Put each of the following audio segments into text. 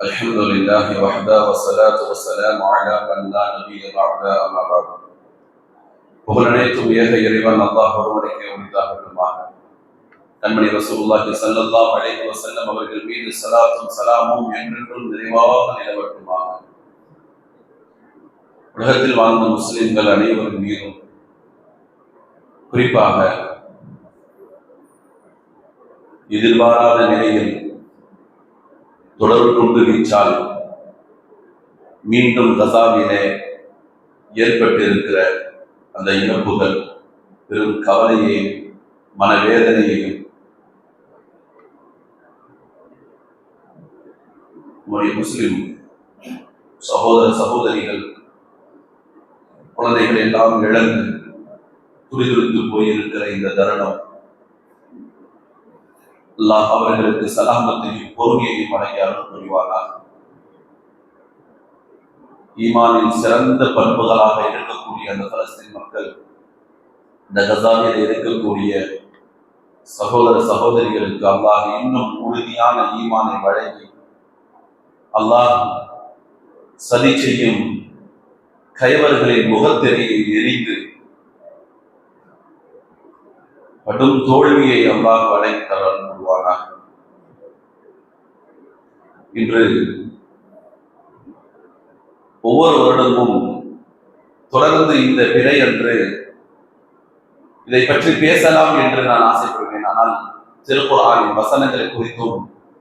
الحمد لله وحده والصلاة والسلام على من لا نبي بعد أما بعد புகழ் அனைத்தும் ஏக இறைவன் அல்லாஹ் ஒருவனுக்கே உரித்தாகட்டுமாக கண்மணி ரசூலுல்லாஹி ஸல்லல்லாஹு அலைஹி வஸல்லம் அவர்கள் மீது ஸலாத்தும் ஸலாமும் என்றென்றும் நிறைவாக நிலவட்டுமாக உலகத்தில் வாழ்ந்த முஸ்லிம்கள் அனைவரும் மீதும் குறிப்பாக எதிர்பாராத நிலையில் தொடர் கொண்டு வீச்சால் மீண்டும் கசாவிலே ஏற்பட்டிருக்கிற அந்த இழப்புகள் பெரும் கவலையையும் மனவேதனையையும் நம்முடைய முஸ்லிம் சகோதர சகோதரிகள் குழந்தைகள் எல்லாம் இழந்து துடிதுடித்து போயிருக்கிற இந்த தருணம். அல்லாஹ் அவர்களுக்கு சலாமத்தையும் பொறுமையையும் வழங்கி அருள் புரிவாராக ஈமானின் சிறந்த பண்புகளாக இருக்கக்கூடிய அந்த பலஸ்தீன் மக்கள் இந்த கசாவில் இருக்கக்கூடிய சகோதர சகோதரிகளுக்கு அல்லாஹ் இன்னும் உறுதியான ஈமானை வழங்கி அல்லாஹ் சதி செய்யும் கைவர்களின் முகத்தெறியை எரிந்து கடும் தோல்வியை அல்லாஹ் வழங்கி தருவானாக இன்று ஒவ்வொரு வருடமும் தொடர்ந்து இந்த பிறை அன்று இதை பற்றி பேசலாம் என்று நான் ஆசைப்படுவேன் ஆனால் திருக்குறானின் வசனங்களை குறித்தும்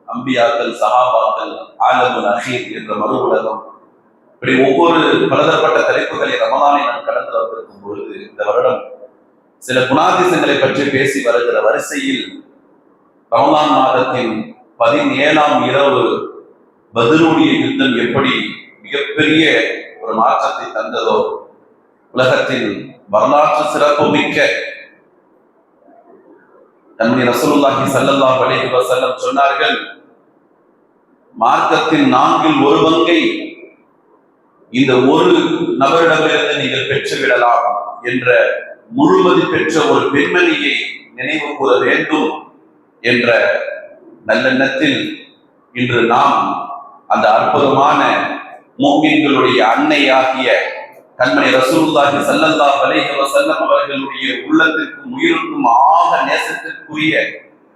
அம்பியாக்கள் சகாபாக்கள் ஆலமுல் அஹீர் என்ற மறு உலகம் இப்படி ஒவ்வொரு பலதரப்பட்ட தலைப்புகளை ரமதானை நான் கடந்து வந்திருக்கும் பொழுது இந்த வருடம் சில குணாதிசங்களை பற்றி பேசி வருகிற வரிசையில் ரமலான் மாதத்தின் பதினேழாம் இரவு பதிலுடைய யுத்தம் எப்படி மிகப்பெரிய ஒரு மாற்றத்தை தந்ததோ உலகத்தின் வரலாற்று சிறப்பு மிக்க தன்னுடைய ரசூலுல்லாஹி சல்லல்லா அலைஹி வஸல்லம் சொன்னார்கள் மார்க்கத்தின் நான்கில் ஒரு பங்கை இந்த ஒரு நபரிடமிருந்து நீங்கள் பெற்றுவிடலாம் என்ற முழுமதி பெற்ற ஒரு பெண்மணியை நினைவு கூற வேண்டும் என்ற நல்லெண்ணத்தில் இன்று நாம் அந்த அற்புதமான மோமின்களுடைய அன்னையாகிய கண்மணி ரசூல்லாஹி சல்லல்லா அலைஹி வஸல்லம் அவர்களுடைய உள்ளத்திற்கும் உயிருக்கும் ஆக நேசத்திற்குரிய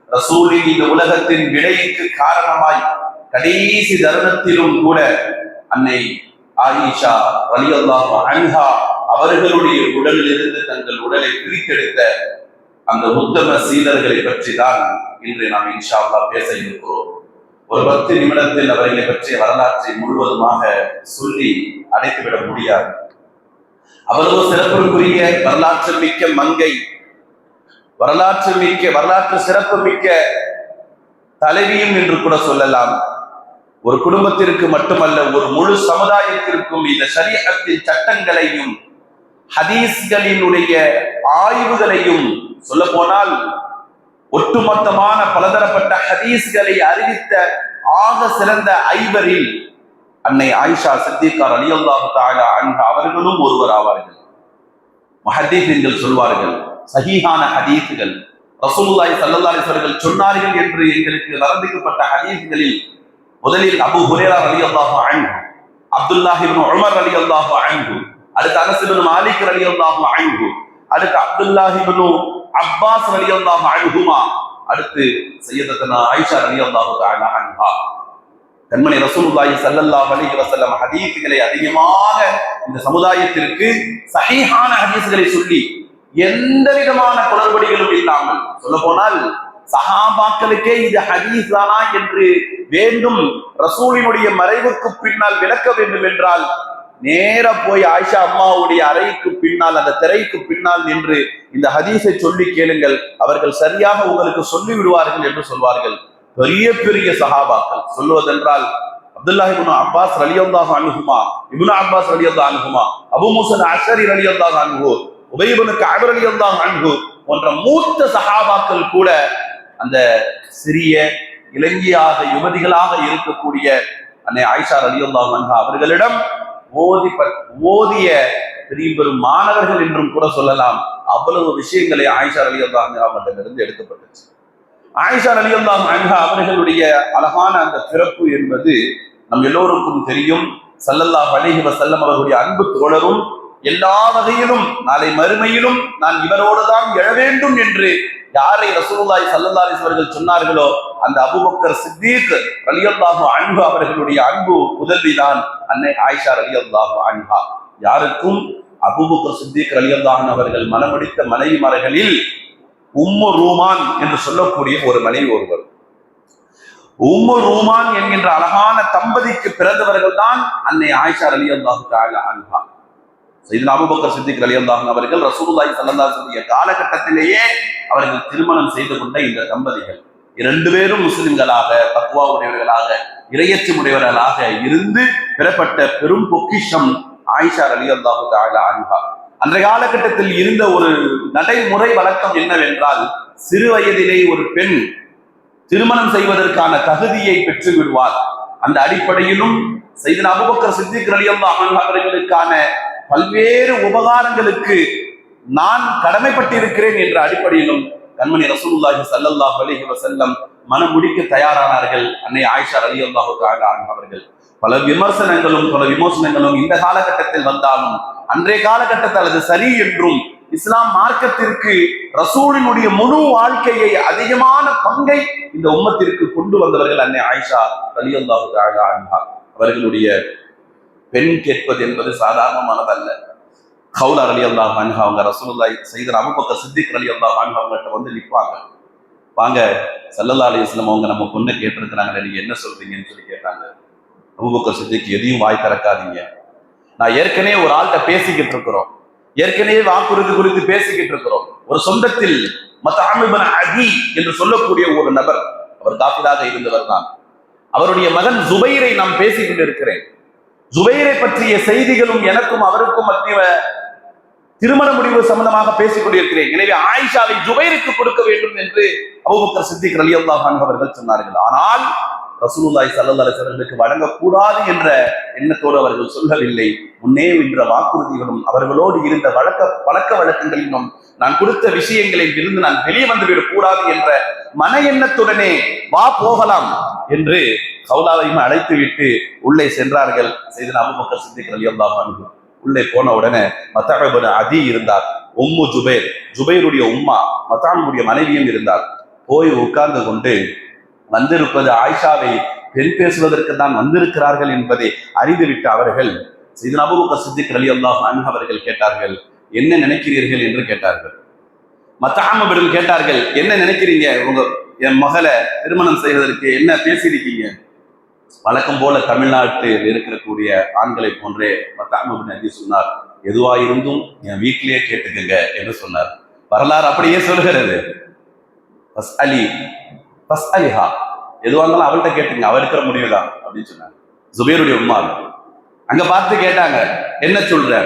ரசூலின் இந்த உலகத்தின் விடைக்கு காரணமாய் கடைசி தருணத்திலும் கூட அன்னை ஆயிஷா ரலியல்லாஹு அன்ஹா அவர்களுடைய உடலில் இருந்து தங்கள் உடலை பிரித்தெடுத்த அந்த உத்தம சீலர்களை பற்றி தான் இன்று நாம் இன்ஷா அல்லாஹ் பேச இருக்கிறோம். ஒரு பத்து நிமிடத்தில் அவர்களை பற்றிய வரலாற்றை முழுவதுமாக சொல்லி அடைத்துவிட முடியாது. அவ்வளவு சிறப்புக்குரிய வரலாற்று மிக்க மங்கை வரலாற்று மிக்க வரலாற்று சிறப்பு மிக்க தலைவியும் என்று கூட சொல்லலாம். ஒரு குடும்பத்திற்கு மட்டுமல்ல ஒரு முழு சமுதாயத்திற்கும் இந்த சரியத்தின் சட்டங்களையும் ஹதீஸ்களினுடைய ஆய்வுகளையும் சொல்ல போனால் ஒட்டுமொத்தமான பலதரப்பட்ட ஹதீஸ்களை அறிவித்த ஆக சிறந்த ஐவரில் அன்னை ஆயிஷா சித்திகார் அலியல்லாஹு தாலா அன்ஹா அவர்களும் ஒருவர் ஆவார்கள். மஹதீஃபின்கள் சொல்வார்கள் சஹீஹான ஹதீஸ்கள் ரசூலுல்லாஹி ஸல்லல்லாஹு அலைஹி சொன்னார்கள் என்று எங்களுக்கு வரந்திக்கப்பட்ட ஹதீஸ்களில் முதலில் அபு ஹுரேரா ரலியல்லாஹு அன்ஹு அப்துல்லாஹிபின் இப்னு உமர் ரலியல்லாஹு அன்ஹு அடுத்து அனஸ் இப்னு மாலிக் ரலியல்லாஹு அன்ஹு. அடுத்து அப்துல்லாஹ் இப்னு அப்பாஸ் ரலியல்லாஹு அன்ஹுமா. அடுத்து சையதத்தனா ஆயிஷா ரலியல்லாஹு தஆலா அன்ஹா. கண்மணி ரசூலுல்லாஹி ஸல்லல்லாஹு அலைஹி வஸல்லம் ஹதீஸ்களை அதிகமாக இந்த சமுதாயத்திற்கு சஹீஹான ஹதீஸ்களை சொல்லி எந்த விதமான குளறுபடிகளும் இல்லாமல் சொல்ல போனால் சஹாபாக்களுக்கே இது ஹதீஸ் தானா என்று வேண்டும் ரசூலினுடைய மறைவுக்கு பின்னால் விளக்க வேண்டும் என்றால் நேர போய் ஆயிஷா அம்மாவுடைய அறைக்கு பின்னால் அந்த திரைக்கு பின்னால் நின்று இந்த ஹதீஸை சொல்லி கேளுங்கள். அவர்கள் சரியாக உங்களுக்கு சொல்லி விடுவார்கள் என்று சொல்வார்கள். பெரிய பெரிய சஹாபாக்கள். சொல்லுவதென்றால் அப்துல்லாஹி இப்னு அப்பாஸ் ரலியல்லாஹு அன்ஹுமா இப்னு அப்பாஸ் ரலியல்லாஹு அன்ஹுமா அபு மூசா அஷரி ரலியல்லாஹு அன்ஹு உபை இப்னு கஅப் ரலியல்லாஹு அன்ஹு போன்ற மூத்த சஹாபாக்கள் கூட அந்த சிறிய இளைஞியாக யுவதிகளாக இருக்கக்கூடிய அன்னை ஆயிஷா ரலியல்லாஹு அன்ஹா அவர்களிடம் ஓதி ஓதிய பெரிய பெரும் மாணவர்கள் என்றும் கூட சொல்லலாம். அவ்வளவு விஷயங்களை ஆயிஷா ரலியல்லாஹு அன்ஹா அவர்களிடமிருந்து எடுக்கப்பட்டுச்சு. ஆயிஷா ரலியல்லாஹு அன்ஹா அவர்களுடைய அழகான அந்த பிறப்பு என்பது நம் எல்லோருக்கும் தெரியும். சல்லல்லா அலைஹி செல்லம் அவர்களுடைய அன்பு தோழரும் எல்லா வகையிலும் நாளை மறுமையிலும் நான் இவரோடு தான் எழ வேண்டும் என்று யாரை ரசூலுல்லாய் ஸல்லல்லாஹு அவர்கள் சொன்னார்களோ அந்த அபுபக்கர் சித்தீக் ரலியல்லாஹு அன்பு அவர்களுடைய அன்பு புதல்விதான் அன்னை ஆயிஷா ரலியல்லாஹு அன்பா யாருக்கும் அபுபக்கர் சித்திக் ரலியல்லாஹு அவர்கள் மனமடித்த மனைவிமார்களில் உம்மு ரூமான் என்று சொல்லக்கூடிய ஒரு மனைவி ஒருவர். உம்மு ரூமான் என்கின்ற அழகான தம்பதிக்கு பிறந்தவர்கள் தான் அன்னை ஆயிஷா ரலியல்லாஹு தஆலா அன்ஹா. சையதுனா அபுபக்கர் சித்திக் ரலியல்லாஹு அவர்கள் ரசூலுல்லாஹி ஸல்லல்லாஹு காலகட்டத்திலேயே அவர்கள் திருமணம் செய்து கொண்ட இந்த தம்பதிகள். இரண்டு பேரும் முஸ்லிம்களாக தக்குவா உடையவர்களாக இரையச்சம் உடையவர்களாக இருந்து பெறப்பட்ட பெரும் பொக்கிஷம் ஆயிஷா ரலியல்லாஹு தஆலா அன்ஹா. அன்றைய காலகட்டத்தில் இருந்த ஒரு நடைமுறை வழக்கம் என்னவென்றால் சிறு வயதிலே ஒரு பெண் திருமணம் செய்வதற்கான தகுதியை பெற்று விடுவார். அந்த அடிப்படையிலும் செய்த அபுபக்கர் சித்திக் ரலியல்லாஹு அவர்களுக்கான பல்வேறு உபகாரங்களுக்கு நான் கடமைப்பட்டிருக்கிறேன் என்ற அடிப்படையிலும் கண்மணி ரசூல்லாஹி ஸல்லல்லாஹு அலைஹி வசல்லம் மனம் முடிக்க தயாரானார்கள். அன்னை ஆயிஷா ரலியல்லாஹு தஆலா அவர்கள். பல விமர்சனங்களும் பல விமர்சனங்களும் இந்த காலகட்டத்தில் வந்தாலும் அன்றைய காலகட்டத்தில் அது சரி என்றும் இஸ்லாம் மார்க்கத்திற்கு ரசூலினுடைய முழு வாழ்க்கையை அதிகமான பங்கை இந்த உம்மத்திற்கு கொண்டு வந்தவர்கள் அன்னை ஆயிஷா ரலியல்லாஹு தஆலா அவர்களுடைய பெண் கேட்பது என்பது சாதாரணமானதல்ல. ஹவுலா அலி அல்லா அன்ஹா அவங்க ரசூலுல்லாஹி செய்த அபூபக்கர் சித்திக் அலி அல்லா அன்ஹா அவங்ககிட்ட வந்து நிற்பாங்க வாங்க சல்லல்லா அலி இஸ்லாம் அவங்க நம்ம பொண்ணை கேட்டிருக்கிறாங்க நீங்க என்ன சொல்றீங்கன்னு சொல்லி கேட்டாங்க. அமுபக்க சித்திக் எதையும் வாய் திறக்காதீங்க. நான் ஏற்கனவே ஒரு ஆள்கிட்ட பேசிக்கிட்டு இருக்கிறோம். ஏற்கனவே வாக்குறுதி குறித்து பேசிக்கிட்டு இருக்கிறோம். ஒரு சொந்தத்தில் மத்த அமிபன அதி என்று சொல்லக்கூடிய ஒரு நபர் அவர் காப்பிதாக இருந்தவர் தான். அவருடைய மகன் ஜுபைரை நாம் பேசிக்கிட்டு இருக்கிறேன் ஜுபைரை பற்றிய செய்திகளும் எனக்கும் அவருக்கும் மத்திய திருமண முடிவு சம்பந்தமாக பேசிக் கொண்டிருக்கிறேன். எனவே ஆயிஷாவை ஜுபைருக்கு கொடுக்க வேண்டும் என்று அபூபக்கர் சித்திக் ரலியல்லாஹு அவர்கள் சொன்னார்கள். ஆனால் ரசூலுல்லாய் ஸல்லல்லாஹு அலைஹி வழங்கக்கூடாது என்ற எண்ணத்தோடு அவர்கள் சொல்லவில்லை. முன்னே என்ற வாக்குறுதிகளும் அவர்களோடு இருந்த வழக்க பழக்க வழக்கங்களிலும் நான் கொடுத்த விஷயங்களில் இருந்து நான் வெளியே வந்துவிடக் கூடாது என்ற மன எண்ணத்துடனே வா போகலாம் என்று கௌலாவையும் அழைத்து விட்டு உள்ளே சென்றார்கள் செய்த அபுபக்கர் சித்திக் எல்லாம் உள்ளே போன உடனே மத்தாபன் அதி இருந்தார். உம்மு ஜுபேர் ஜுபேருடைய உம்மா மத்தாமுடைய மனைவியும் இருந்தார். போய் உட்கார்ந்து கொண்டு வந்திருப்பது ஆயிஷாவை பெண் பேசுவதற்கு தான் வந்திருக்கிறார்கள் என்பதை அறிந்துவிட்ட அவர்கள் இது நபுக சித்திக் அலி அல்லாஹ் அவர்கள் கேட்டார்கள் என்ன நினைக்கிறீர்கள்? என்று கேட்டார்கள். மத்தாமபிடம் கேட்டார்கள் என்ன நினைக்கிறீங்க? உங்க என் மகளை திருமணம் செய்வதற்கு என்ன பேசியிருக்கீங்க? வழக்கம் போல தமிழ்நாட்டில் இருக்கக்கூடிய ஆண்களை போன்றே மத்தாமபின் அஜி சொன்னார் எதுவா இருந்தும் என் வீட்டிலேயே கேட்டுக்கங்க என்று சொன்னார். வரலாறு அப்படியே சொல்கிறது பஸ் அலி பஸ் அலிஹா எதுவாக இருந்தாலும் அவள்கிட்ட கேட்டுங்க அவள் இருக்கிற முடிவுதான் அப்படின்னு சொன்னாங்க. ஜுபேருடைய உமா அங்க பார்த்து கேட்டாங்க என்ன சொல்ற?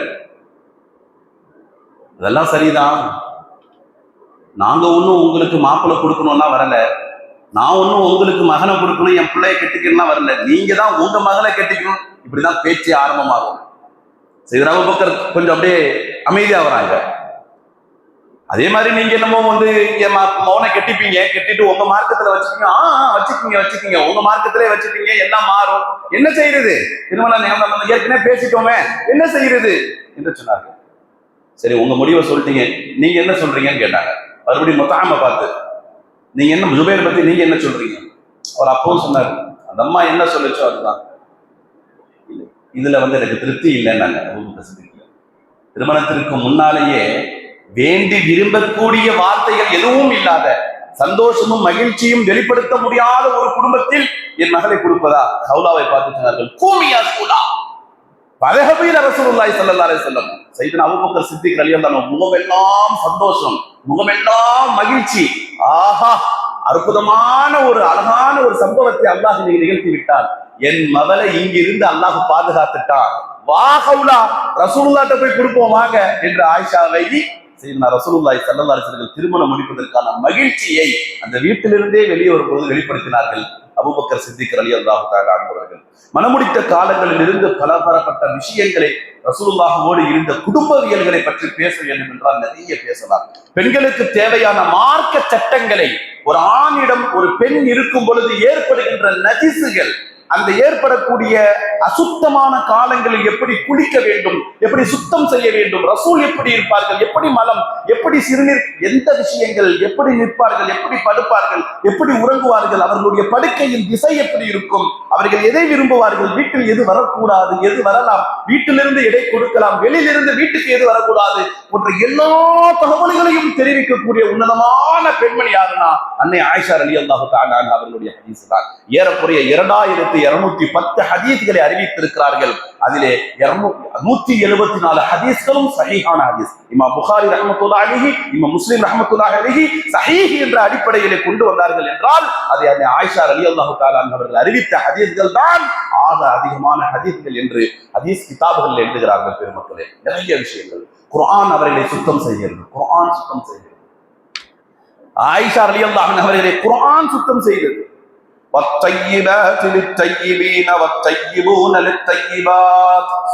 அதெல்லாம் சரிதான். நாங்க ஒன்றும் உங்களுக்கு மாப்பிள்ளை கொடுக்கணும்னா வரல. நான் ஒன்றும் உங்களுக்கு மகனை கொடுக்கணும் என் பிள்ளைய கட்டிக்கணும்னா வரல. நீங்க தான் உங்க மகனை கெட்டிக்கணும். இப்படிதான் பேச்சு ஆரம்பமாகும். சரி பக்கர் கொஞ்சம் அப்படியே அமைதியாக வராங்க. அதே மாதிரி நீங்க என்னமோ வந்து மௌனை கெட்டிப்பீங்க. கெட்டிட்டு கட்டிப்பீங்க உங்க மார்க்கத்துல வச்சுக்கீங்க. ஆ வச்சுக்கீங்க வச்சுக்கீங்க. உங்க மார்க்கத்திலே வச்சுப்பீங்க எல்லாம் மாறும். என்ன செய்யறது? திருமணம் நம்ம நம்ம ஏற்கனவே பேசிட்டோமே. என்ன செய்யறது? என்று சொன்னாங்க சரி உங்க முடிவை சொல்லிட்டீங்க. நீங்க என்ன சொல்றீங்கன்னு கேட்டாங்க. மறுபடியும் மொத்தாம பார்த்து நீங்க என்ன ஜுபேர் பத்தி நீங்க என்ன சொல்றீங்க? அவர் அப்பவும் சொன்னார் அந்த அம்மா என்ன சொல்லுச்சோ அதுதான். இதுல வந்து எனக்கு திருப்தி இல்லைன்னாங்க. திருமணத்திற்கு முன்னாலேயே வேண்டி விரும்பக்கூடிய வார்த்தைகள் எதுவும் இல்லாத சந்தோஷமும் மகிழ்ச்சியும் வெளிப்படுத்த முடியாத ஒரு குடும்பத்தில் என் மகளை கொடுப்பதா? ஹவுலாவை பார்த்து சொன்னார்கள் கூமியா சூடா பதகபீர் ரசூலுல்லாஹி ஸல்லல்லாஹு அலைஹி வஸல்லம் சையதுனா அபூபக்கர் சித்திக் ரலியல்லாஹு அன்ஹு முகமெல்லாம் சந்தோஷம் முகமெல்லாம் மகிழ்ச்சி. ஆஹா அற்புதமான ஒரு அழகான ஒரு சம்பவத்தை அல்லாஹ் நீங்க நிகழ்த்தி விட்டார் என் மகளை இங்கிருந்து அல்லாஹ் பாதுகாத்துட்டான். வா கவுலா ரசூலுல்லாட்ட போய் கொடுப்போம் வாங்க என்று ஆயிஷாவை செய்யணும் ரசூலுல்லாய் ஸல்லல்லாஹு திருமணம் முடிப்பதற்கான மகிழ்ச்சியை அந்த வீட்டிலிருந்தே வெளியே வரும்போது வெளிப்படுத்தினார்கள். அபுபக்கர் சித்திக் அலி அல்லாஹு தஆலா மனமுடித்த காலங்களில் இருந்து பலதரப்பட்ட விஷயங்களை ரசூலுல்லாஹோடு இருந்த குடும்பவியல்களை பற்றி பேச வேண்டும் என்றால் நிறைய பேசலாம். பெண்களுக்கு தேவையான மார்க்க சட்டங்களை ஒரு ஆணிடம் ஒரு பெண் இருக்கும் பொழுது ஏற்படுகின்ற நதிசுகள் அந்த ஏற்படக்கூடிய அசுத்தமான காலங்களில் எப்படி குளிக்க வேண்டும் எப்படி சுத்தம் செய்ய வேண்டும் ரசூல் எப்படி இருப்பார்கள் எப்படி மலம் எப்படி சிறுநீர் எந்த விஷயங்கள் எப்படி நிற்பார்கள் எப்படி படுப்பார்கள் எப்படி உறங்குவார்கள் அவர்களுடைய படுக்கையின் திசை எப்படி இருக்கும் அவர்கள் எதை விரும்புவார்கள் வீட்டில் எது வரக்கூடாது எது வரலாம் வீட்டிலிருந்து எடை கொடுக்கலாம் வெளியிலிருந்து வீட்டுக்கு எது வரக்கூடாது போன்ற எல்லா தகவல்களையும் தெரிவிக்கக்கூடிய உன்னதமான பெண்மணி யாருன்னா அன்னை ஆயிஷா அலி அல்லாஹு தாலான் அவர்களுடைய ஹதீஸ் தான். ஏறக்குறைய இரண்டாயிரத்தி இருநூத்தி பத்து ஹதீஸ்களை அறிவித்திருக்கிறார்கள். அதிலே நூத்தி எழுபத்தி நாலு ஹதீஸ்களும் சஹீஹான ஹதீஸ். இமா புகாரி ரஹமத்துல்லா அலிஹி இமா முஸ்லிம் ரஹமத்துல்லா அலிஹி சஹீஹி என்ற அடிப்படையிலே கொண்டு வந்தார்கள் என்றால் அதை அன்னை ஆயிஷா அலி அல்லாஹு தாலான் அவர்கள் அறிவித்த ஹதீஸ்கள் தான் ஆக அதிகமான ஹதீஸ்கள் என்று ஹதீஸ் கிதாபுகள் எழுதுகிறார்கள் பெருமக்களே. நிறைய விஷயங்கள். குர்ஆன் அவர்களை சுத்தம் செய்கிறது. குர்ஆன் சுத்தம் செய்கிறது. ஆயிஷா ரலியல்லாஹு அவர்களை குரான் சுத்தம் செய்தது.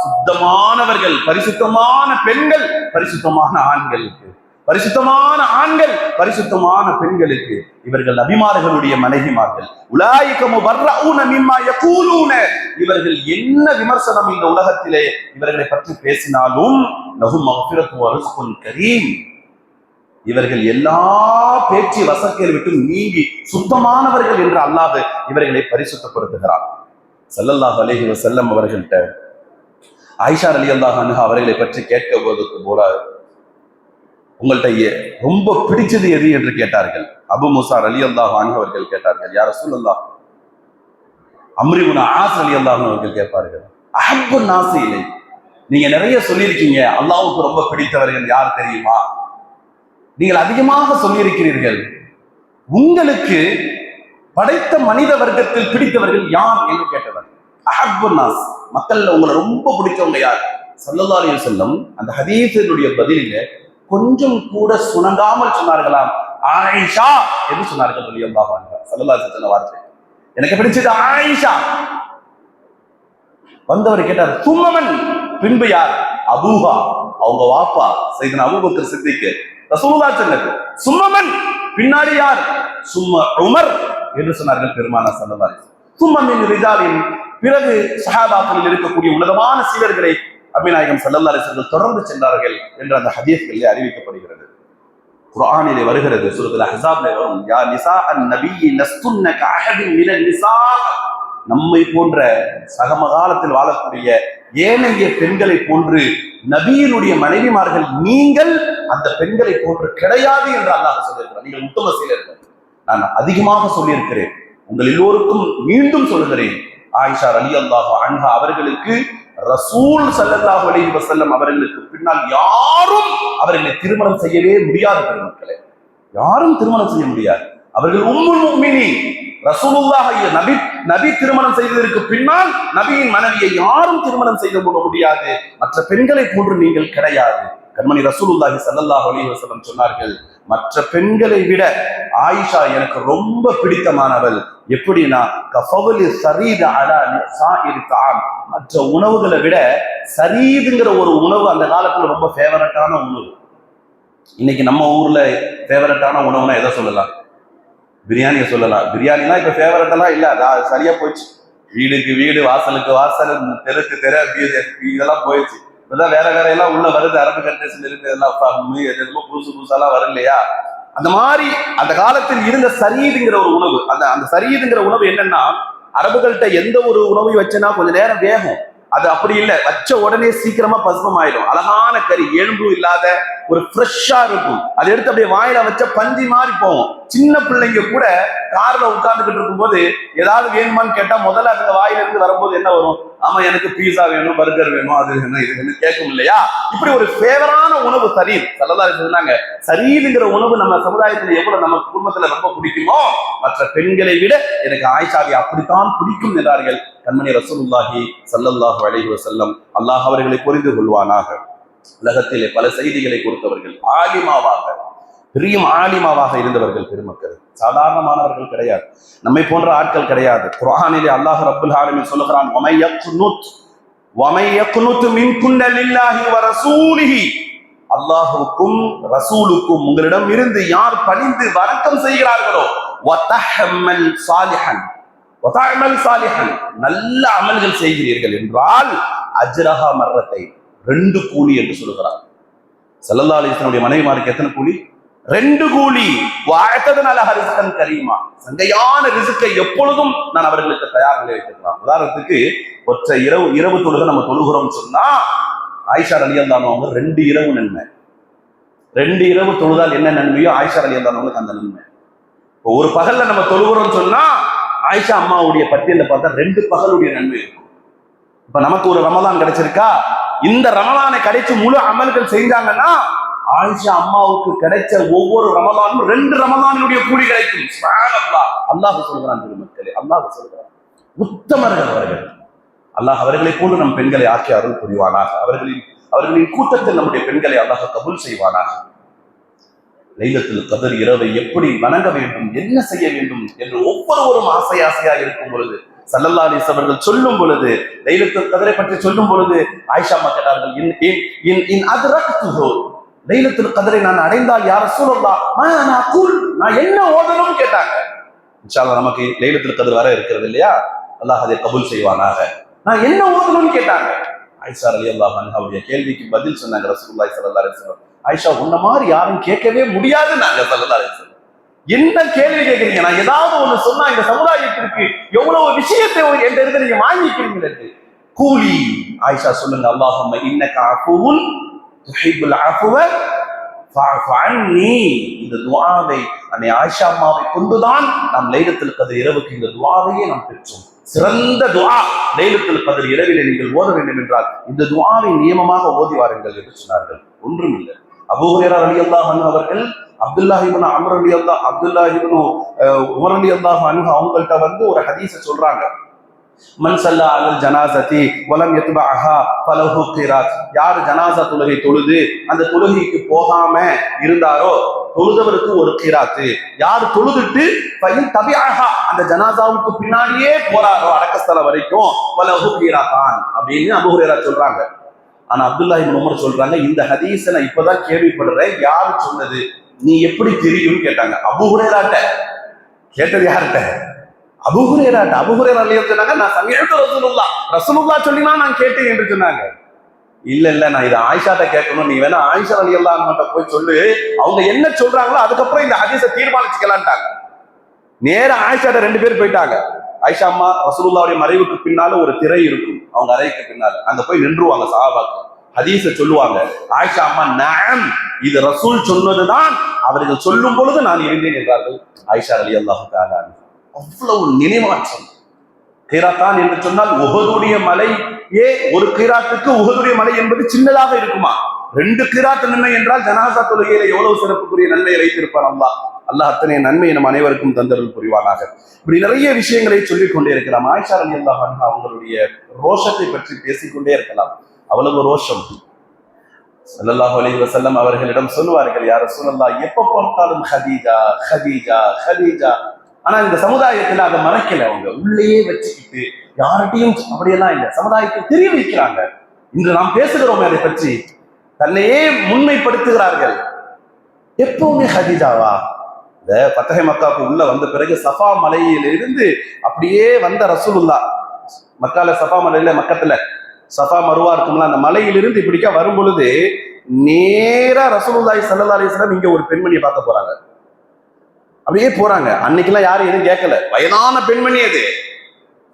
சுத்தமானவர்கள் பரிசுத்தமான பெண்கள் பரிசுத்தமான ஆண்களுக்கு. பரிசுத்தமான ஆண்கள் பரிசுத்தமான பெண்களுக்கு. இவர்கள் அபிமார்களுடைய மனைவிமார்கள். உலாயிக்கமு வர்றவுன மிம்மா யகூலூன. இவர்கள் என்ன விமர்சனம் இந்த உலகத்திலே இவர்களை பற்றி பேசினாலும் லஹும் மஃபிரத்து வ கரீம். இவர்கள் எல்லா பேச்சு வசக்கையில் விட்டு நீங்கி சுத்தமானவர்கள் என்று அல்லாஹ் இவர்களை பரிசுத்தப்படுத்துகிறார் செல்லல்லாஹ் அலேஹி செல்லம் அவர்கள்ட்ட ஆயிஷா அலியல்லாஹ அனுகா அவர்களை பற்றி கேட்க போவதற்கு போல உங்கள்கிட்ட ரொம்ப பிடிச்சது எது என்று கேட்டார்கள். அபு முசா அலி அல்லாஹ் அவர்கள் கேட்டார்கள் யார் ரசூலுல்லாஹ். அம்ரிபுன ஆஸ் அலி அல்லாஹ் அவர்கள் கேட்பார்கள் அஹப்பு நாசி இல்லை நீங்க நிறைய சொல்லியிருக்கீங்க அல்லாவுக்கு ரொம்ப பிடித்தவர்கள் யார் தெரியுமா? நீங்கள் அதிகமாக சொல்லியிருக்கிறீர்கள். உங்களுக்கு படைத்த மனித வர்க்கத்தில் பிடித்தவர்கள் யார் என்று கேட்டவர். அஹப்பு நாஸ் மக்கள்ல உங்களை ரொம்ப பிடிச்சவங்க யார்? சல்லல்லாஹு அலைஹி அந்த ஹதீசனுடைய பதிலில கொஞ்சம் கூட சுணங்காமல் சொன்னார்களாம். ஆயிஷா என்று சொன்னார்கள் ரலியல்லாஹு அன்ஹா. சல்லல்லாஹு அலைஹி வார்த்தை. எனக்கு பிடிச்சது ஆயிஷா. வந்தவர் கேட்டார் சும்மவன் பின்பு யார்? அபூஹா. அவங்க வாப்பா சைதன் அபூபக்கர் சித்திக்கு. ரசூலுல்லா சொன்னது. சும்மமன் பின்னாடி யார்? சும்ம உமர் என்று சொன்னார்கள் பெருமானா சல்லவாரி சும்மமின் ரிஜாலின் பிறகு சஹாபாக்களில் இருக்கக்கூடிய உன்னதமான சீடர்களை அபிநாயகம் சல்லல்லா அலிஸ்வர்கள் தொடர்ந்து சென்றார்கள் என்று அந்த ஹதீஸ்களில் அறிவிக்கப்படுகிறது. குரானிலே வருகிறது சூரத்துல் ஹசாப்ல வரும் யா நிசா அன் நபி லஸ்துன்ன அஹதின் மின நிசா நம்மை போன்ற சகமகாலத்தில் வாழக்கூடிய ஏனைய பெண்களை போன்று நபியினுடைய மனைவிமார்கள் நீங்கள் அந்த பெண்களை போன்று கிடையாது என்று அல்லாஹ் சொல்லியிருக்கிறார். நீங்கள் உத்தம சீலர்கள். நான் அதிகமாக சொல்லியிருக்கிறேன். உங்கள் எல்லோருக்கும் மீண்டும் சொல்லுகிறேன். ஆயிஷா அலி அல்லாஹ் அன்ஹா அவர்களுக்கு ரசூல் ஸல்லல்லாஹு அலி வசல்லம் அவர்களுக்கு பின்னால் யாரும் அவர்களை திருமணம் செய்யவே முடியாது பெருமக்களே. யாரும் திருமணம் செய்ய முடியாது. அவர்கள் உம்முல் முஃமினீன் ரசூலுல்லாஹ் நபி நபி திருமணம் செய்ததற்கு பின்னால் நபியின் மனைவியை யாரும் திருமணம் செய்து கொள்ள முடியாது. மற்ற பெண்களை போன்று நீங்கள் கிடையாது. கண்மணி ரசூலுல்லாஹி ஸல்லல்லாஹு அலைஹி வஸல்லம் சொன்னார்கள் மற்ற பெண்களை விட ஆயிஷா எனக்கு ரொம்ப பிடித்தமானவள். எப்படின்னா கஃபவலி சரீத அலா சாயிரி மற்ற உணவுகளை விட சரீதுங்கிற ஒரு உணவு அந்த காலத்துல ரொம்ப ஃபேவரட்டான உணவு. இன்னைக்கு நம்ம ஊர்ல ஃபேவரட்டான உணவுனா எதை சொல்லலாம்? பிரியாணியை சொல்லலாம். பிரியாணினா இப்போ ஃபேவரட்டெல்லாம் இல்லை. அது சரியாக போச்சு வீடுக்கு வீடு வாசலுக்கு வாசல் தெருக்கு தெரு இதெல்லாம் போயிடுச்சு. இப்போதான் வேற வேற எல்லாம் உள்ள வருது. அரபு கண்ட்ரீஸ்ல இருந்து எல்லாம் ஃபஹ்மு, புதுசு புதுசாலாம் வரும் இல்லையா? அந்த மாதிரி அந்த காலத்தில் இருந்த சரீதுங்கிற ஒரு உணவு அந்த அந்த சரீதுங்கிற உணவு என்னன்னா அரபுகள்கிட்ட எந்த ஒரு உணவையும் வச்சுன்னா கொஞ்ச நேரம் வேகும். அது அப்படி இல்லை. வச்ச உடனே சீக்கிரமா பசுமம் ஆயிடும் அழகான கறி எலும்பு இல்லாத ஒரு ஃப்ரெஷ்ஷா இருக்கும். அதை எடுத்து அப்படியே வாயில வச்ச பஞ்சி மாதிரி போகும். சின்ன பிள்ளைங்க கூட கார்ல உட்கார்ந்துகிட்டு இருக்கும்போது ஏதாவது வேணுமான்னு கேட்டா முதல்ல அந்த வாயில இருந்து வரும்போது என்ன வரும்? ஆமா எனக்கு பீஸா வேணும் பர்கர் வேணும் அது வேணும் இது வேணும் கேட்கும் இல்லையா? இப்படி ஒரு ஃபேவரான உணவு சரீர். சல்லதாரி சொன்னாங்க சரீருங்கிற உணவு நம்ம சமுதாயத்துல எவ்வளவு நம்ம குடும்பத்துல ரொம்ப பிடிக்குமோ மற்ற பெண்களை விட எனக்கு ஆயிஷாவை அப்படித்தான் பிடிக்கும் என்றார்கள். கண்மணி ரசூலுல்லாஹி சல்லல்லாஹு அலைஹி வஸல்லம் அல்லாஹ் அவர்களை புரிந்து கொள்வானாக. உலகத்திலே பல செய்திகளை கொடுத்தவர்கள் ஆலிமாவாக பெரிய ஆலிமாவாக இருந்தவர்கள் பெருமக்கள். சாதாரணமானவர்கள் கிடையாது. நம்மை போன்ற ஆட்கள் கிடையாது. குரானிலே அல்லாஹ் ரபுல் ஆலமீன் சொல்லுகிறான் அல்லாஹுக்கும் ரசூலுக்கும் உங்களிடம் இருந்து யார் பணிந்து வணக்கம் செய்கிறார்களோ நல்ல அமல்கள் செய்கிறீர்கள் என்றால் அஜ்ரஹா மர்ரத்தை ரெண்டு கூலி என்று சொல்லுகிறார். சல்லல்லா அலிஸ்லனுடைய மனைவிமாருக்கு எத்தனை கூலி? ரெண்டு கூலி வாழ்த்ததனால ஹரிசகன் கரீமா. சங்கையான ரிசுக்கை எப்பொழுதும் நான் அவர்களுக்கு தயார் நிலை வைத்திருக்கலாம். உதாரணத்துக்கு ஒற்றை இரவு இரவு தொழுக நம்ம தொழுகிறோம் சொன்னா ஆயிஷா அலி அவங்க ரெண்டு இரவு நன்மை. ரெண்டு இரவு தொழுதால் என்ன நன்மையோ ஆயிஷா அலி அவங்களுக்கு அந்த நன்மை. இப்போ ஒரு பகல்ல நம்ம தொழுகிறோம் சொன்னா ஆயிஷா அம்மாவுடைய பட்டியலில் பார்த்தா ரெண்டு பகலுடைய நன்மை இருக்கும். இப்ப நமக்கு ஒரு ரமலான் கிடைச்சிருக்கா? இந்த ரமலானை கிடைச்சு முழு அமல்கள் செஞ்சாங்கன்னா ஆயிஷா அம்மாவுக்கு கிடைச்ச ஒவ்வொரு ரமதானும் ரெண்டு ரமதானுடைய கூலி கிடைக்கும். அல்லாஹ் சொல்கிறான் திருமக்களே அல்லாஹ் சொல்கிறான். உத்தமர்கள் அவர்கள். அல்லாஹ் அவர்களை போல நம் பெண்களை ஆக்கி அருள் புரிவானாக. அவர்களின் அவர்களின் கூட்டத்தில் நம்முடைய பெண்களை அல்லாஹ் கபூல் செய்வானாக. லைலத்தில் கதர் இரவை எப்படி வணங்க வேண்டும் என்ன செய்ய வேண்டும் என்று ஒவ்வொருவரும் ஆசை ஆசையா இருக்கும் பொழுது சல்லல்லா அலிஸ் அவர்கள் சொல்லும் பொழுது லைலத்தில் கதரை பற்றி சொல்லும் பொழுது ஆயிஷா அம்மா கேட்டார்கள் லைலத்தில் கதரை நான் அடைந்தால் யார சூழல்லா நான் கூல் நான் என்ன ஓதணும் கேட்டாங்க. இன்ஷால்லா நமக்கு லைலத்தில் கதர் வர இருக்கிறது இல்லையா? அல்லாஹ் அதை கபுல் செய்வானாக. நான் என்ன ஓதணும்னு கேட்டாங்க. ஆயிஷா அலி அல்லாஹ் அவருடைய கேள்விக்கு பதில் சொன்னாங்க ரசூலுல்லாஹி சல்லா அலிஸ்லாம் வஸல்லம். ஆயிஷா உன்ன மாதிரி யாரும் கேட்கவே முடியாது நாங்க சல்லா அலிஸ்லாம் என்ன கேள்வி கேட்குறீங்க? நான் ஏதாவது ஒண்ணு சொன்னா இந்த சமுதாயத்திற்கு எவ்வளவு விஷயத்தை என் இருந்து நீங்க வாங்கிக்கிறீங்க கூலி. ஆயிஷா சொல்லுங்க அல்லாஹம்ம இன்னக அஃபுவுன் துஹிப்புல் அஃபுவ அன்னி. இந்த துஆவை அன்னை ஆயிஷா அம்மாவை கொண்டுதான் நாம் லைலத்துல் கதிர் இரவுக்கு இந்த துஆவையே நாம் பெற்றோம். சிறந்த துஆ லைலத்துல் கதிர் இரவிலே நீங்கள் ஓத வேண்டும் என்றால் இந்த துஆவை நியமமாக ஓதி வாருங்கள் என்று சொன்னார்கள். ஒன்றும் இல்லை. அபூ ஹுரைரா ரலியல்லாஹு அன்ஹு அவர்கள் அப்துல்லாஹ் இப்னு அம்ர் ரலியல்லாஹு அப்துல்லாஹ் இப்னு அஹ், உமர் ரலியல்லாஹு அன்ஹு அவங்கள்ட்ட வந்து ஒரு ஹதீஸை சொல்றாங்க. மண் சல்லா அல் ஜனாசதி வலம் யத்பஅஹா பலஹு கிராத். யார் ஜனாசா தொழுகை தொழுது அந்த தொழுகைக்கு போகாம இருந்தாரோ தொழுதவருக்கு ஒரு கிராத்து யார் தொழுதுட்டு பையன் தபியாக அந்த ஜனாசாவுக்கு பின்னாடியே போறாரோ அடக்கஸ்தலம் வரைக்கும் பலஹு கிராத்தான் அப்படின்னு அபுஹுரேரா சொல்றாங்க. ஆனா அப்துல்லா இப்னு உமர் சொல்றாங்க இந்த ஹதீஸை நான் இப்பதான் கேள்விப்படுறேன் யார் சொன்னது? நீ எப்படி தெரியும்னு கேட்டாங்க. அபுஹுரேராட்ட கேட்டது யார்கிட்ட அபுகுரேராட்ட அபுகுரேரா இல்லையா சொன்னாங்க நான் சமயத்து ரசூலுல்லா ரசூலுல்லா சொல்லினா நான் கேட்டேன் என்று சொன்னாங்க. இல்ல இல்ல நான் இதை ஆயிஷாட்ட கேட்கணும். நீ வேணா ஆயிஷா அலி அல்லாட்ட போய் சொல்லு. அவங்க என்ன சொல்றாங்களோ அதுக்கப்புறம் இந்த ஹதீஸை தீர்மானிச்சுக்கலான்ட்டாங்க. நேர ஆயிஷாட்ட ரெண்டு பேர் போயிட்டாங்க. ஆயிஷா அம்மா ரசூலுல்லாவுடைய மறைவுக்கு பின்னால ஒரு திரை இருக்கும். அவங்க அறைக்கு பின்னால. அங்க போய் நின்றுவாங்க சாபாக்கு ஹதீஸை சொல்லுவாங்க ஆயிஷா அம்மா நான் இது ரசூல் சொன்னதுதான். அவர்கள் சொல்லும் பொழுது நான் இருந்தேன் என்றார்கள் ஆயிஷா அலி அல்லாஹு தாலா அவ்வளவு நினைவாற்றல். கீராத்தான் என்று சொன்னால் உகதுடைய மலை ஏ ஒரு கீராத்துக்கு உகதுடைய மலை என்பது சின்னதாக இருக்குமா? ரெண்டு கீராத்து நன்மை என்றால் ஜனாசா தொழுகையில எவ்வளவு சிறப்புக்குரிய நன்மையை வைத்திருப்பார் அல்லாஹ். அல்லாஹ் அத்தனை நன்மையை நம் அனைவருக்கும் தந்தருள் புரிவானாக. இப்படி நிறைய விஷயங்களை சொல்லிக் கொண்டே இருக்கலாம். ஆயிஷா அலி அல்லாஹ் அவங்களுடைய ரோஷத்தை பற்றி பேசிக்கொண்டே இருக்கலாம். அவ்வளவு ரோஷம். ஸல்லல்லாஹு அலி வசல்லம் அவர்களிடம் சொல்லுவார்கள் யார சொல்லல்லா எப்ப பார்த்தாலும் ஹதீஜா ஹதீஜா ஹதீஜா ஆனா இந்த சமுதாயத்துல அதை மறைக்கல. அவங்க உள்ளேயே வச்சுக்கிட்டு யார்கிட்டையும் அப்படியெல்லாம் இல்லை. சமுதாயத்தை தெரிய வைக்கிறாங்க இன்று நாம் பேசுகிறோம் அதை பற்றி. தன்னையே முன்மைப்படுத்துகிறார்கள். எப்பவுமே ஹதீஜாவா? இந்த பத்தகை மக்காவுக்கு உள்ள வந்த பிறகு சஃபா மலையிலிருந்து அப்படியே வந்த ரசூலுல்லா. மக்கால சஃபா மலையில மக்கத்துல. சஃபா மருவா இருக்கும்ல அந்த மலையிலிருந்து இப்படிக்கா வரும் பொழுது நேரா ரசூலுல்லாய் சல்லா அலிஸ்லாம் இங்க ஒரு பெண்மணியை பார்க்க போறாங்க. அப்படியே போறாங்க. அன்னைக்கெல்லாம் யாரும் எதுவும் கேட்கல. வயதான பெண்மணி அது.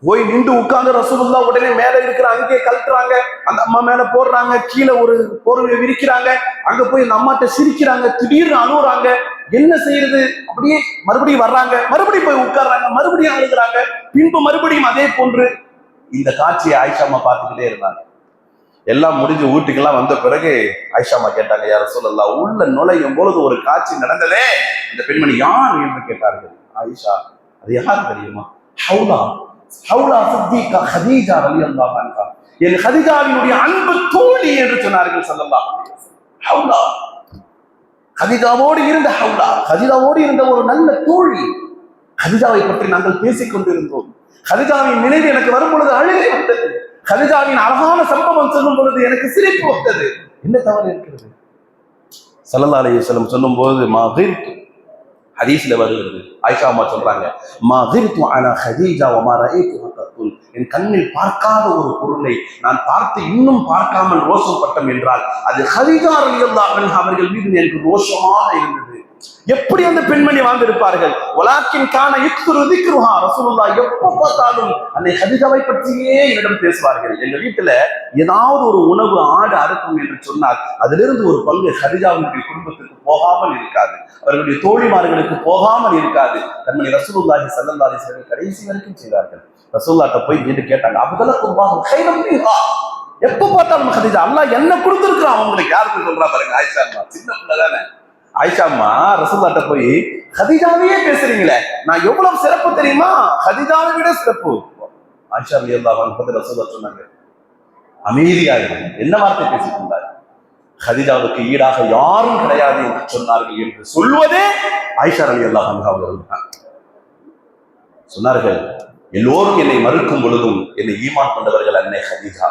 போய் நின்று உட்கார்ந்து ரசூலுல்லா உடனே மேல இருக்கிற அங்கேயே கழட்டுறாங்க. அந்த அம்மா மேல போடுறாங்க. கீழே ஒரு போர்வையை விரிக்கிறாங்க. அங்க போய் இந்த அம்மாட்ட சிரிக்கிறாங்க. திடீர்னு அழுகுறாங்க என்ன செய்யறது? அப்படியே மறுபடியும் வர்றாங்க. மறுபடியும் போய் உட்கார்றாங்க. மறுபடியும் அழுகுறாங்க. பின்பு மறுபடியும் அதே போன்று இந்த காட்சியை ஆயிஷா அம்மா பார்த்துக்கிட்டே இருந்தாங்க. எல்லாம் முடிஞ்சு வீட்டுக்கெல்லாம் வந்த பிறகு ஐஷாமா அம்மா கேட்டாங்க யார சொல்லலாம் உள்ள நுழையும் பொழுது ஒரு காட்சி நடந்ததே? இந்த பெண்மணி யார்? என்று கேட்டார்கள். ஆயிஷா அது யார் தெரியுமா? ஹவுலா ஹவுலா சித்திகா ஹதீஜா ரலியல்லாஹு அன்ஹா. என் ஹதிகாவினுடைய அன்பு தோழி என்று சொன்னார்கள் ஸல்லல்லாஹு ஹவுலா ஹதீஜாவோடு இருந்த ஹவுலா ஹதீஜாவோடு இருந்த ஒரு நல்ல தோழி. ஹதிஜாவை பற்றி நாங்கள் பேசிக் கொண்டிருந்தோம் ஹதிகாவின் நினைவு எனக்கு வரும் பொழுது அழுகை வந்தது. ஹதீஜாவின் அழகான சம்பவம் சொல்லும் பொழுது எனக்கு சிரிப்பு வந்தது. என்ன தவறு இருக்கிறது? ஸல்லல்லாஹு அலைஹி வஸல்லம் சொல்லும் போது மகிழ்த்து ஹதீஸ்ல வருகிறது. ஆயிஷா அம்மா சொல்றாங்க மா கிர்து அலா ஹதீஜா கத்துன் என் கண்ணில் பார்க்காத ஒரு பொருளை நான் பார்த்து இன்னும் பார்க்காமல் ரோஷம் பட்டம் என்றால் அது ஹதீஜா ரலியல்லாஹு அன்ஹா அவர்கள் மீது எனக்கு ரோஷமாக இருந்தது. எப்படி அந்த பெண்மணி வாழ்ந்திருப்பார்கள்? வலாக்கின் காண இக்துரு திக்ருஹா ரசூலுல்லா எப்ப பார்த்தாலும் அன்னை ஹதிஜாவை பற்றியே என்னிடம் பேசுவார்கள். எங்க வீட்டுல ஏதாவது ஒரு உணவு ஆடு அறுக்கும் என்று சொன்னால் அதிலிருந்து ஒரு பங்கு ஹதிஜாவுடைய குடும்பத்துக்கு போகாமல் இருக்காது. அவர்களுடைய தோழிமார்களுக்கு போகாமல் இருக்காது. தன்மணி ரசூலுல்லாஹி சல்லல்லாஹி அலைஹி கடைசி வரைக்கும் செய்தார்கள் ரசூல்லாட்ட போய் கேட்டு கேட்டாங்க அபதலக்குல்லாஹு கைரம் மின்ஹா. எப்ப பார்த்தாலும் ஹதிஜா அல்லாஹ் என்ன கொடுத்திருக்கான் அவங்களுக்கு யாருக்கு சொல்றா பாருங்க ஆயிஷா சின்ன பிள்ளை தானே. ஆயிஷா அம்மா போய் ஹதிஜாவையே பேசுறீங்களே நான் எவ்வளவு சிறப்பு தெரியுமா? ஹதிஜாவை விட சிறப்பு. ஆயிஷா ரலியல்லாஹு பத்தி ரசூல்லா சொன்னாங்க. அமைதியாக என்ன வார்த்தை பேசிக்கொண்டார் ஹதிஜாவுக்கு ஈடாக யாரும் கிடையாது என்று சொன்னார்கள் என்று சொல்வதே ஆயிஷா அலி அல்லாஹ் அவர்கள் சொன்னார்கள் எல்லோரும் என்னை மறுக்கும் பொழுதும் என்னை ஈமான் கொண்டவர்கள் அன்னை ஹதிஜா.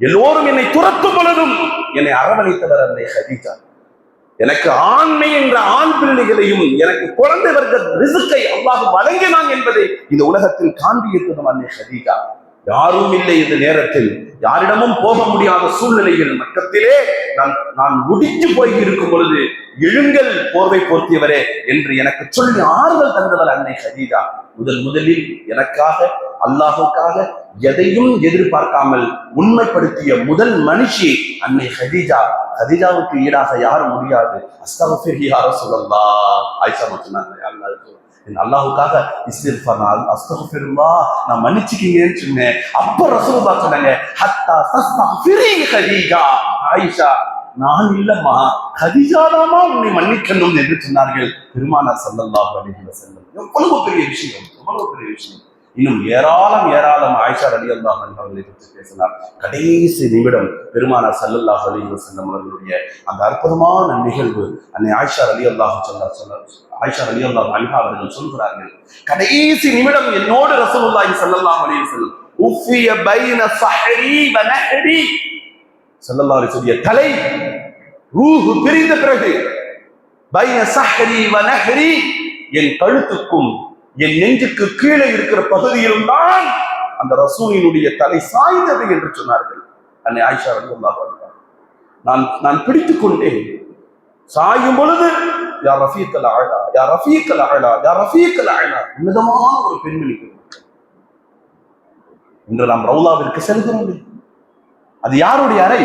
எல்லோரும் என்னை துரத்தும் பொழுதும் என்னை அரவணைத்தவர் அன்னை ஹதிஜா. எனக்கு ஆண்மை என்ற ஆண் பிள்ளைகளையும் எனக்கு குழந்தை வர்க்க ரிசுக்கை அல்லாஹ் வழங்கினான் என்பதை இந்த உலகத்தில் காண்பியிருப்பதும் அன்னை ஹதீஜா யாரும் இல்லை இந்த நேரத்தில். யாரிடமும் போக முடியாத சூழ்நிலையில் மக்கத்திலே நான் நான் முடித்து போய் இருக்கும் பொழுது எழுங்கள் போர்வை போர்த்தியவரே என்று எனக்கு சொல்லி ஆறுதல் தந்தவர் அன்னை ஹதீஜா. முதல் முதலில் எனக்காக அல்லாஹுக்காக எதையும் எதிர்பார்க்காமல் உண்மைப்படுத்திய முதல் மனுஷி அன்னை ஹதீஜா. ஹதீஜாவுக்கு ஈடாக யாரும் முடியாது. அஸ்தகஃபிர் யா ரசூலல்லாஹ். ஆயிஷா சொன்னாங்க அல்லாஹுக்காக இஸ்திஃபார் நான் அஸ்தகஃபிருல்லாஹ் நான் மன்னிச்சுக்கீங்கன்னு சொன்னேன். அப்போ ரசூலுல்லாஹ் சொன்னாங்க ஹத்தா தஸ்தக்ஃபிரி ஹதீஜா ஆயிஷா நான் இல்லம்மா ஹதீஜாதாமா உன்னை மன்னிக்கணும் என்று சொன்னார்கள். பெருமானார் சல்லல்லாஹு அலைஹி வஸல்லம். எவ்வளவு பெரிய விஷயம் எவ்வளவு பெரிய விஷயம். இன்னும் ஏராளம் ஏராளம் ஆயிஷா அலி அல்லாஹ் அவர்களை பற்றி பேசினார். கடைசி நிமிடம் பெருமானார் ஸல்லல்லாஹு அலி வசல்லம் அவர்களுடைய அந்த அற்புதமான நிகழ்வு அன்னை ஆயிஷா அலி அல்லாஹ் சொல்ல சொல்ல ஆயிஷா அலி அல்லாஹ் அலிஹா அவர்கள் சொல்கிறார்கள். கடைசி நிமிடம் என்னோடு ரசூலுல்லாஹி சல்லல்லாஹ் அலி வசல்லம் உஃபிய பைன சஹரி வ நஹரி. ஸல்லல்லாஹு அலைஹி வஸல்லம் தலை ரூஹு பிரிந்த பிறகு பைன சஹரி வ நஹரி. என் கழுத்துக்கும் என் நெஞ்சுக்கு கீழே இருக்கிற பகுதியிலும் தான் அந்த ரசூலினுடைய தலை சாய்ந்தது என்று சொன்னார்கள். அன்னை ஆயிஷா ரலியல்லாஹு நான் நான் பிடித்து கொண்டேன். சாயும் பொழுது யா ரஃபீக்கல் ஆழா யார் ரஃபீக்கல் ஆழா யார் ரஃபீக்கல் ஆழா உன்னதமான ஒரு பெண்மணி இன்று நாம் ரவுலாவிற்கு செல்கிறோம். அது யாருடைய அறை?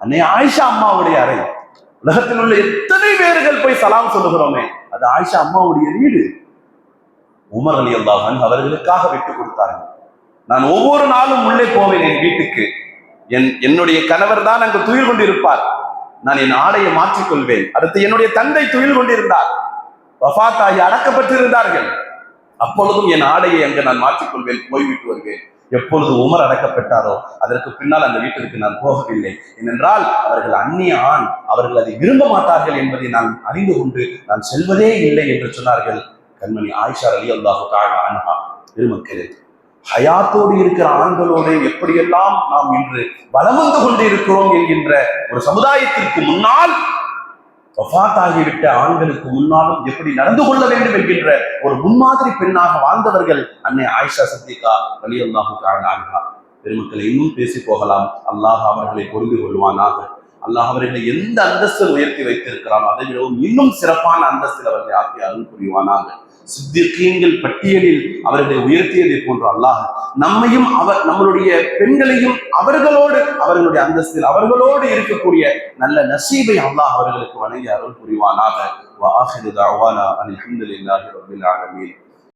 அன்னை ஆயிஷா அம்மாவுடைய அறை. உலகத்தில் உள்ள எத்தனை பேர்கள் போய் சலாம் சொல்லுகிறோமே. அது ஆயிஷா அம்மாவுடைய வீடு. உமர் அலி அல்லாஹன் அவர்களுக்காக விட்டு கொடுத்தார்கள். நான் ஒவ்வொரு நாளும் உள்ளே போவேன் என் வீட்டுக்கு. என் என்னுடைய கணவர் தான் அங்கு துயில் கொண்டிருப்பார். நான் என் ஆடையை மாற்றிக்கொள்வேன் அடுத்து என்னுடைய தந்தை துயில் கொண்டிருந்தார். வஃபாத் அடக்கப்பட்டிருந்தார்கள். அப்பொழுதும் என் ஆடையை அங்கு நான் மாற்றிக்கொள்வேன் போய்விட்டு வருவேன். எப்பொழுது உமர் அடக்கப்பட்டாரோ அதற்கு பின்னால் அந்த வீட்டிற்கு நான் போகவில்லை. ஏனென்றால் அவர்கள் அந்நிய ஆண் அவர்கள் அதை விரும்ப மாட்டார்கள் என்பதை நான் அறிந்து கொண்டு நான் செல்வதே இல்லை என்று சொன்னார்கள். கண்மணி ஆயிஷா அலி அல்லாஹு அன்ஹா பெருமக்களே ஹயாத்தோடு இருக்கிற ஆண்களோடு எப்படியெல்லாம் நாம் இன்று வலம் வந்து கொண்டு இருக்கிறோம் என்கின்ற ஒரு சமுதாயத்திற்கு முன்னால் ஆகிவிட்ட ஆண்களுக்கு முன்னாலும் எப்படி நடந்து கொள்ள வேண்டும் என்கின்ற ஒரு முன்மாதிரி பெண்ணாக வாழ்ந்தவர்கள் அன்னை ஆயிஷா சத்திகா அலி அல்லாஹு ஆன்ஹா பெருமக்களை இன்னும் பேசி போகலாம். அல்லாஹ் அவர்களை புரிந்து கொள்வானாக. அல்லாஹ் அவர்களை எந்த அந்தஸ்தில் உயர்த்தி வைத்திருக்கிறான் அதை விடவும் இன்னும் சிறப்பான அந்தஸ்தில் அவர்களை ஆக்கி அருள் புரிவானாக. சித்திகீங்கள் பட்டியலில் அவர்களை உயர்த்தியதை போன்ற அல்லாஹ் நம்மையும் அவர் நம்மளுடைய பெண்களையும் அவர்களோடு அவர்களுடைய அந்தஸ்தில் அவர்களோடு இருக்கக்கூடிய நல்ல நசீபை அல்லாஹ் அவர்களுக்கு வழங்கி அருள் புரிவானாக. வாஹிரு தாவானா அலி அஹமதுல்லாஹி ரபில் ஆலமீன்.